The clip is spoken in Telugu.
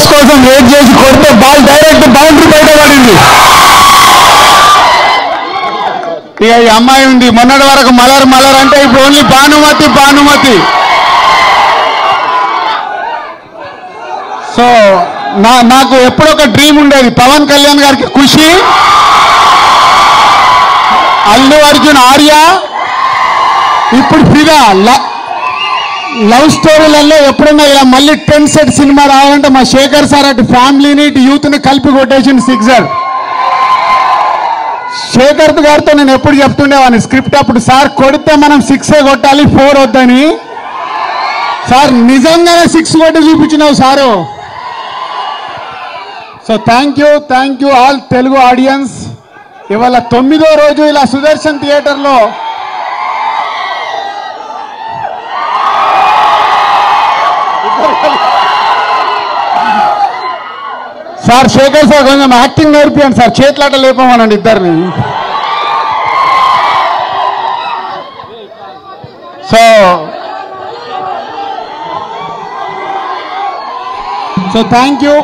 స్పేస్ కోసం వెయిట్ చేసి కొడితే బాల్ డైరెక్ట్ బౌండరీ బయట పడింది. ఇక ఈ అమ్మాయి ఉంది. మొన్నటి వరకు మలర్ మలర్ అంటే ఇప్పుడు ఓన్లీ భానుమతి భానుమతి. సో నా నాకు ఎప్పుడో ఒక డ్రీమ్ ఉండేది. పవన్ కళ్యాణ్ గారికి ఖుషి అల్లు అర్జున్ ఆర్య. ఇప్పుడు ఫిదా లవ్ స్టోరీలలో ఎప్పుడన్నా ఇలా మళ్ళీ టెన్ సెట్ సినిమా రావాలంటే మా శేఖర్ సార్ అటు ఫ్యామిలీని ఇటు యూత్ని కలిపి కొట్టేసిన సిక్సర్. శేఖర్ గారితో నేను ఎప్పుడు చెప్తుండేవాడిని స్క్రిప్ట్ అప్పుడు సార్ కొడితే మనం సిక్సే కొట్టాలి ఫోర్ వద్దని. సార్ నిజంగానే సిక్స్ కొట్టి చూపించినావు sir. So thank you thank you all Telugu audience. ఇవాళ తొమ్మిదో రోజు ఇలా సుదర్శన్ థియేటర్లో సార్ శేఖర్ సార్ కొంచెం యాక్టింగ్ నేర్పియండి సార్. చేతులాట లేపమనండి ఇద్దరిని. So so thank you